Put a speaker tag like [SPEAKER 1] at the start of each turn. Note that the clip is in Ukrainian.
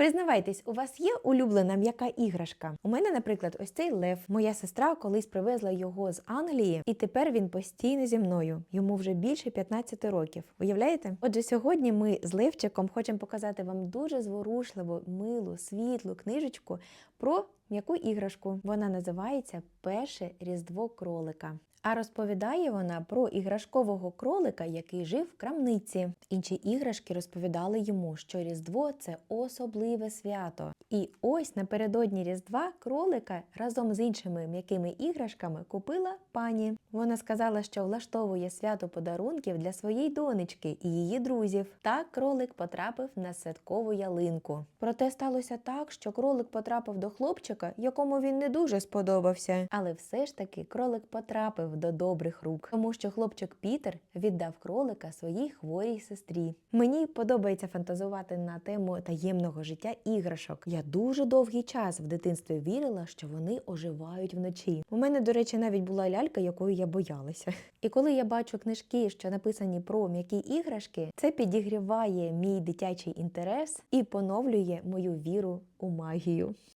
[SPEAKER 1] Признавайтесь, у вас є улюблена м'яка іграшка? У мене, наприклад, ось цей лев. Моя сестра колись привезла його з Англії, і тепер він постійно зі мною. Йому вже більше 15 років. Уявляєте? Отже, сьогодні ми з Левчиком хочемо показати вам дуже зворушливу, милу, світлу книжечку про м'яку іграшку. Вона називається Перше різдво кролика. А розповідає вона про іграшкового кролика, який жив в крамниці. Інші іграшки розповідали йому, що Різдво це особливе свято. І ось напередодні Різдва кролика разом з іншими м'якими іграшками купила пані. Вона сказала, що влаштовує свято подарунків для своєї донечки і її друзів. Так кролик потрапив на святкову ялинку. Проте сталося так, що кролик потрапив до хлопчика, якому він не дуже сподобався. Але все ж таки кролик потрапив до добрих рук, тому що хлопчик Пітер віддав кролика своїй хворій сестрі. Мені подобається фантазувати на тему таємного життя іграшок. Я дуже довгий час в дитинстві вірила, що вони оживають вночі. У мене, до речі, навіть була лялька, якою я боялася. І коли я бачу книжки, що написані про м'які іграшки, це підігріває мій дитячий інтерес і поновлює мою віру у магію.